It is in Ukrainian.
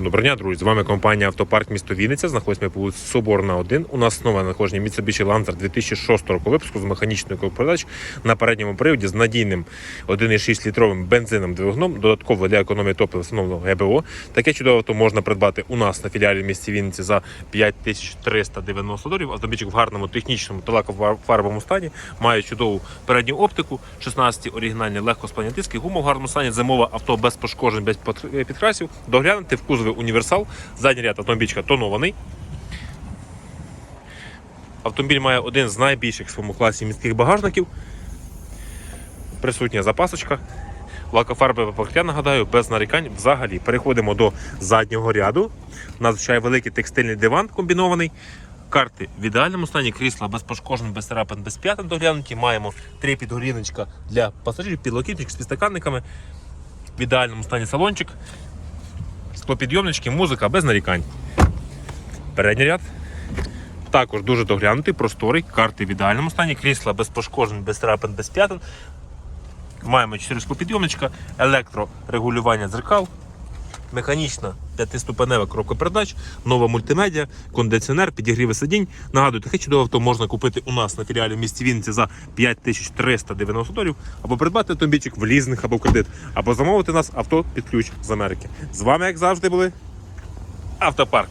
Доброго дня, друзі. З вами компанія Автопарк місто Вінниця. Знаходимося по вулиці Соборна 1. У нас знову надходження Mitsubishi Lancer 2006 року випуску з механічною передач на передньому приводі з надійним 1,6 літровим бензином двигуном. Додатково для економії топлива встановлено ГБО. Таке чудове авто можна придбати у нас на філіалі в місті Вінниці за 5390 доларів. Автомобільчик в гарному технічному та лакофарбовому стані. Має чудову передню оптику, 16 оригінальні легкосплавні диски, гума в гарному стані, зимове авто без пошкоджень, без підкрасів. Доглянути в кузові універсал. Задній ряд автомобільчика тонований. Автомобіль має один з найбільших в своєму класі міських багажників. Присутня запасочка. Лакофарбове покриття, нагадаю, без нарікань взагалі. Переходимо до заднього ряду. Надзвичайно великий текстильний диван комбінований. Карти в ідеальному стані, крісла без пошкоджень, без царапин, без п'ятин доглянуті. Маємо три підгоріночка для пасажирів, підлокітник з підстаканниками. В ідеальному стані салончик. Склопідйомнички, музика без нарікань. Передній ряд. Також дуже доглянутий, просторий, карти в ідеальному стані, крісла без пошкоджень, без трапин, без п'ятин. Маємо 4 склопідйомничка, електрорегулювання дзеркал, механічна п'ятиступенева коробка передач, нова мультимедіа, кондиціонер, підігріви сидінь. Нагадую, таке чудове авто можна купити у нас на філіалі в місті Вінниці за 5390 доларів, або придбати автомобільчик в лізинг або в кредит, або замовити нас авто під ключ з Америки. З вами, як завжди, були Автопарк.